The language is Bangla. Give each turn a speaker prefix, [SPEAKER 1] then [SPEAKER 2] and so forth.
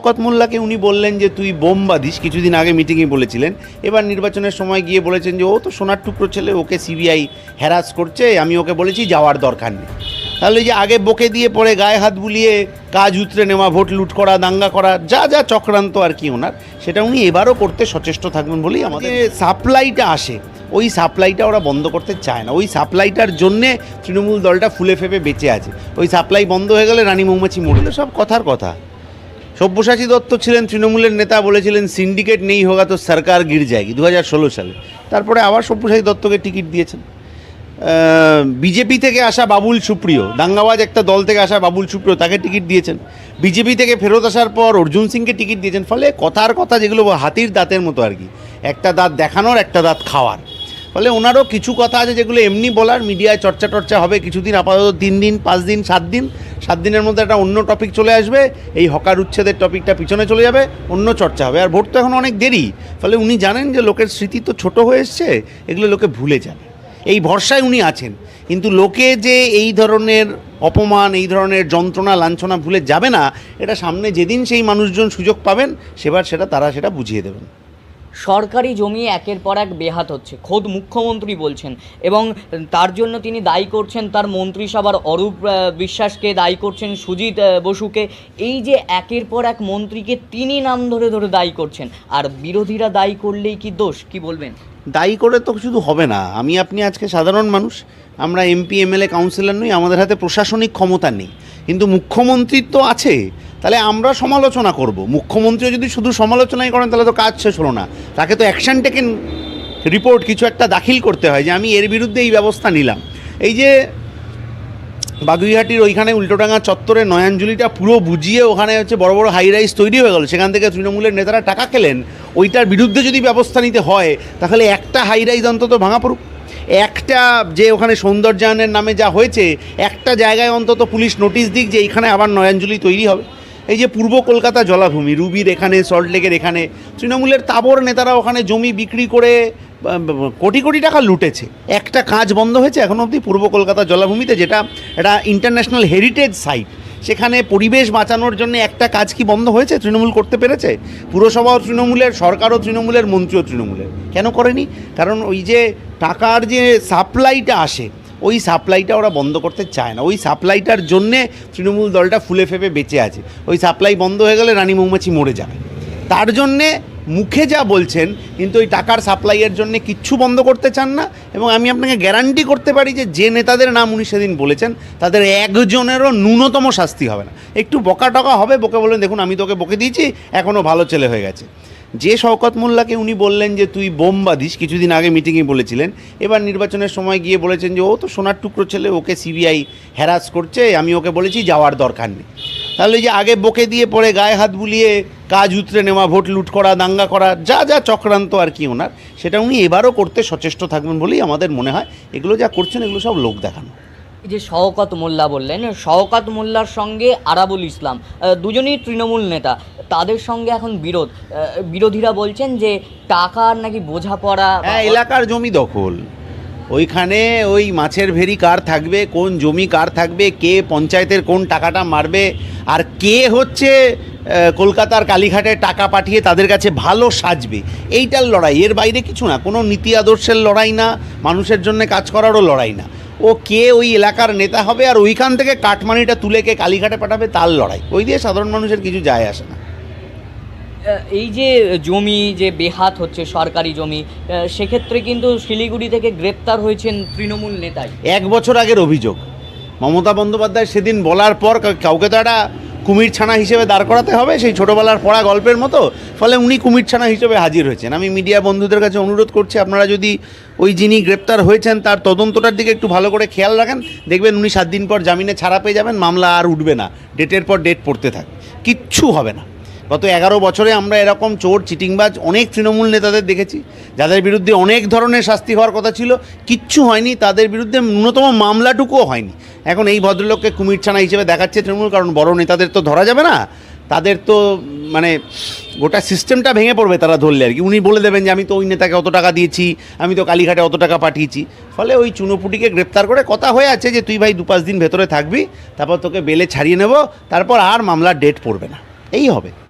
[SPEAKER 1] শওকত মোল্লাকে উনি বললেন যে, তুই বোম বাঁধিস। কিছুদিন আগে মিটিংয়ে বলেছিলেন। এবার নির্বাচনের সময় গিয়ে বলেছেন যে, ও তো সোনার টুকরো ছেলে, ওকে সিবিআই হ্যারাস করছে, আমি ওকে বলেছি যাওয়ার দরকার নেই। তাহলে যে আগে বকে দিয়ে পরে গায়ে হাত বুলিয়ে কাজ উতরে নেওয়া, ভোট লুট করা, দাঙ্গা করা, যা যা চক্রান্ত আর কি ওনার, সেটা উনি এবারও করতে সচেষ্ট থাকবেন বলেই আমাদের সাপ্লাইটা আসে, ওই সাপ্লাইটা ওরা বন্ধ করতে চায় না। ওই সাপ্লাইটার জন্যে তৃণমূল দলটা ফুলে ফেপে বেঁচে আছে। ওই সাপ্লাই বন্ধ হয়ে গেলে রানী মৌমাছি মরে গেলে সব কথার কথা। সব্যসাচী দত্ত ছিলেন তৃণমূলের নেতা বলেছিলেন, সিন্ডিকেট নেই, হোগা তো সরকার গির যায়গি। দু হাজার ষোলো সালে। তারপরে আবার সব্যসাচী দত্তকে টিকিট দিয়েছেন। বিজেপি থেকে আসা বাবুল সুপ্রিয়, দাঙ্গাবাজ একটা দল থেকে আসা বাবুল সুপ্রিয়, তাকে টিকিট দিয়েছেন। বিজেপি থেকে ফেরত আসার পর অর্জুন সিংকে টিকিট দিয়েছেন। ফলে কথার কথা যেগুলো হাতির দাঁতের মতো আর কি, একটা দাঁত দেখানোর, একটা দাঁত খাওয়ার। ফলে ওনারও কিছু কথা আছে যেগুলো এমনি বলার, মিডিয়ায় চর্চা টর্চা হবে, কিছুদিন আপাতত তিন দিন, পাঁচ দিন, সাত দিন। সাত দিনের মধ্যে একটা অন্য টপিক চলে আসবে। এই হকার উচ্ছেদের টপিকটা পিছনে চলে যাবে, অন্য চর্চা হবে। আর ভোট তো এখন অনেক দেরি। ফলে উনি জানেন যে লোকের স্মৃতি তো ছোট হয়ে এসছে, এগুলো লোকে ভুলে যাবে। এই ভরসায় উনি আছেন। কিন্তু লোকে যে এই ধরনের অপমান, এই ধরনের যন্ত্রণা, লাঞ্ছনা ভুলে যাবে না, এটা সামনে যেদিন সেই মানুষজন সুযোগ পাবেন, সেবার সেটা তারা সেটা বুঝিয়ে দেবেন।
[SPEAKER 2] সরকারি জমি একের পর এক বেহাত হচ্ছে, খোদ মুখ্যমন্ত্রী বলছেন। এবং তার জন্য তিনি দায়ী করছেন তার মন্ত্রিসভার অরূপ বিশ্বাসকে, দায়ী করছেন সুজিত বসুকে। এই যে একের পর এক মন্ত্রীকে তিনি নাম ধরে ধরে দায়ী করছেন, আর বিরোধীরা দায়ী করলেই কি দোষ, কি বলবেন?
[SPEAKER 1] দায়ী করে তো শুধু হবে না। আমি, আপনি আজকে সাধারণ মানুষ, আমরা এমপি, এমএলএ, কাউন্সিলর নই, আমাদের হাতে প্রশাসনিক ক্ষমতা নেই। কিন্তু মুখ্যমন্ত্রীর তো আছে তাহলে আমরা সমালোচনা করব। মুখ্যমন্ত্রী যদি শুধু সমালোচনাই করেন, তাহলে তো কাজ শেষ হলো না। তাকে তো অ্যাকশন টেকেন রিপোর্ট কিছু একটা দাখিল করতে হয় যে, আমি এর বিরুদ্ধে এই ব্যবস্থা নিলাম। এই যে বাগুইহাটির ওইখানে উল্টোডাঙ্গা চত্বরে নয়াঞ্জলিটা পুরো বুঝিয়ে ওখানে হচ্ছে বড় বড় হাই রাইস তৈরি হয়ে গেল। সেখান থেকে তৃণমূলের নেতারা টাকা খেলেন। ওইটার বিরুদ্ধে যদি ব্যবস্থা নিতে হয়, তাহলে একটা হাই রাইজ অন্তত ভাঙা পড়ুক। একটা যে ওখানে সৌন্দর্যায়নের নামে যা হয়েছে, একটা জায়গায় অন্তত পুলিশ নোটিশ দিক যে, এইখানে আবার নয়াঞ্জলি তৈরি হবে। এই যে পূর্ব কলকাতা জলাভূমি, রুবির এখানে সল্টলেকের এখানে, তৃণমূলের তাবর নেতারা ওখানে জমি বিক্রি করে কোটি কোটি টাকা লুটেছে। একটা কাজ বন্ধ হয়েছে এখন অবধি পূর্ব কলকাতা জলাভূমিতে, যেটা এটা ইন্টারন্যাশনাল হেরিটেজ সাইট সেখানে পরিবেশ বাঁচানোর জন্য একটা কাজ কি বন্ধ হয়েছে? তৃণমূল করতে পেরেছে? পুরসভাও তৃণমূলের, সরকারও তৃণমূলের, মন্ত্রীও তৃণমূলের। কেন করেনি? কারণ ওই যে টাকার যে সাপ্লাইটা আসে ওই সাপ্লাইটা ওরা বন্ধ করতে চায় না। ওই সাপ্লাইটার জন্যে তৃণমূল দলটা ফুলে ফেপে বেঁচে আছে। ওই সাপ্লাই বন্ধ হয়ে গেলে রানী মৌমাছি মরে যাবে। তার জন্যে মুখে যা বলছেন, কিন্তু ওই টাকার সাপ্লাইয়ের জন্য কিচ্ছু বন্ধ করতে চান না। এবং আমি আপনাকে গ্যারান্টি করতে পারি যে যে নেতাদের নাম উনি সেদিন বলেছেন, তাদের একজনেরও ন্যূনতম শাস্তি হবে না। একটু বকা টকা হবে, বকে বললেন, দেখুন, আমি তোকে বকে দিয়েছি এখনও ভালো ছেলে হয়ে গেছে। যে শওকত মোল্লাকে উনি বললেন যে তুই বোম বাঁধিস, কিছুদিন আগে মিটিংয়ে বলেছিলেন, এবার নির্বাচনের সময় গিয়ে বলেছেন যে ও তো সোনার টুকরো ছেলে, ওকে সিবিআই হ্যারাস করছে, আমি ওকে বলেছি যাওয়ার দরকার নেই। তাহলে যে আগে বকে দিয়ে পরে গায়ে হাত বুলিয়ে কাজ উতরে নেওয়া, ভোট লুট করা, দাঙ্গা করা, যা যা চক্রান্ত আর কি ওনার, সেটা উনি এবারও করতে সচেষ্ট থাকবেন বলেই আমাদের মনে হয়। এগুলো যা করছেন, এগুলো সব লোক দেখানো।
[SPEAKER 2] যে শওকত মোল্লা বললেন, শওকত মোল্লার সঙ্গে আরাবুল ইসলাম দুজনেই তৃণমূল নেতা, তাদের সঙ্গে এখন বিরোধ বিরোধীরা বলছেন যে টাকার নাকি বোঝাপড়া
[SPEAKER 1] হ্যাঁ এলাকার জমি দখল। ওইখানে ওই মাছের ভেরি কার থাকবে, কোন জমি কার থাকবে, কে পঞ্চায়েতের কোন টাকাটা মারবে, আর কে হচ্ছে কলকাতার কালীঘাটে টাকা পাঠিয়ে তাদের কাছে ভালো সাজবে, এইটার লড়াই। এর বাইরে কিছু না, কোনো নীতি আদর্শের লড়াই না, মানুষের জন্য কাজ করারও লড়াই না। ও কে ওই এলাকার নেতা হবে আর ওইখান থেকে কাটমানিটা তুলে কে কালীঘাটে পাঠাবে তার লড়াই। ওই দিয়ে সাধারণ মানুষের কিছু যায় আসে না।
[SPEAKER 2] এই যে জমি যে বেহাত হচ্ছে সরকারি জমি সেক্ষেত্রে কিন্তু শিলিগুড়ি থেকে গ্রেপ্তার হয়েছেন তৃণমূল নেতাই।
[SPEAKER 1] এক বছর আগের অভিযোগ। মমতা বন্দ্যোপাধ্যায় সেদিন বলার পর কাউকে তো একটা কুমির ছানা হিসেবে দাঁড় করাতে হবে সেই ছোটোবেলার পড়া গল্পের মতো ফলে উনি কুমির ছানা হিসেবে হাজির হয়েছেন। আমি মিডিয়া বন্ধুদের কাছে অনুরোধ করছি আপনারা যদি ওই যিনি গ্রেপ্তার হয়েছেন, তার তদন্তটার দিকে একটু ভালো করে খেয়াল রাখেন। দেখবেন উনি সাত দিন পর জামিনে ছাড়া পেয়ে যাবেন, মামলা আর উঠবে না। ডেটের পর ডেট পড়তে থাকে। কিচ্ছু হবে না। গত এগারো বছরে আমরা এরকম চোর, চিটিংবাজ, অনেক তৃণমূল নেতাদের দেখেছি, যাদের বিরুদ্ধে অনেক ধরনের শাস্তি হওয়ার কথা ছিল। কিচ্ছু হয়নি, তাদের বিরুদ্ধে ন্যূনতম মামলাটুকুও হয়নি। এখন এই ভদ্রলোককে কুমিরছানা হিসেবে দেখাচ্ছে তৃণমূল, কারণ বড় নেতাদের তো ধরা যাবে না। তাদের তো মানে গোটা সিস্টেমটা ভেঙে পড়বে তারা ধরলে আর কি। উনি বলে দেবেন যে, আমি তো ওই নেতাকে অত টাকা দিয়েছি, আমি তো কালীঘাটে অত টাকা পাঠিয়েছি। ফলে ওই চুনোপুটিকে গ্রেপ্তার করে কথা হয়ে আছে যে, তুই ভাই দু পাঁচ দিন ভেতরে থাকবি, তারপর তোকে বেলে ছাড়িয়ে নেব, তারপর আর মামলার ডেট পড়বে না। এই হবে।